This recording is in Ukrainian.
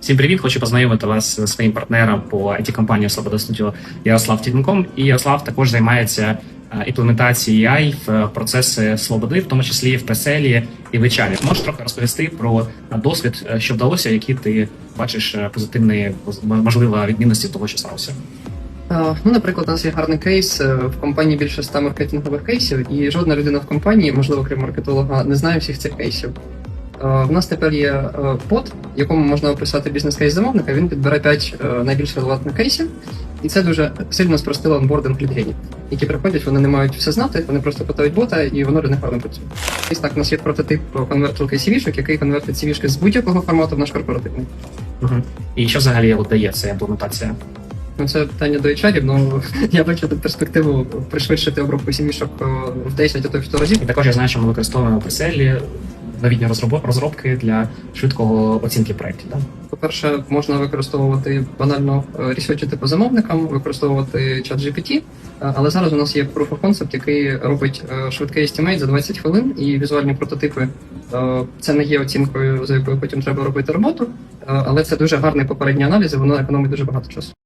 Всім привіт! Хочу познайомити вас з своїм партнером по it компанії Слобода Studio Ярослав Тітенком. І Ярослав також займається е, імплементацією AI в е, процеси свободи, в тому числі в преселі і в HR. Можеш трохи розповісти про досвід, е, що вдалося, які ти бачиш позитивні, можливо, відмінності того, що сталося. Ну, наприклад, у нас є гарний кейс. В компанії більше 100 маркетингових кейсів, і жодна людина в компанії, можливо, крім маркетолога, не знає всіх цих кейсів. Е, У нас тепер є е, бот, якому можна описати бізнес-кейс замовника. Він підбере 5 е, найбільш релевантних кейсів, і це дуже сильно спростило онбординг лідгенів, які приходять, вони не мають все знати, вони просто питають бота, і воно для них гарно працює. Ось так, у нас є прототип конвертилки CV-шок, який конвертить CV-шки з будь-якого формату в наш корпоративний. Угу. І що взагалі от дає ця імплементація? Ну, це питання до HR, ну я бачу тут перспективу пришвидшити обробку сімішок е, в 10 а то в 100 разів. І також я знаю, що ми використовуємо преселі новітні розроб- розробки для швидкого оцінки проєктів. Да? По-перше, можна використовувати банально е, ресерчити по замовникам, використовувати чат GPT, е, але зараз у нас є Proof of Concept, який робить е, швидкий estimate за 20 хвилин, і візуальні прототипи це не є оцінкою, за якою потім треба робити роботу, але це дуже гарний попередній аналіз, і воно економить дуже багато часу.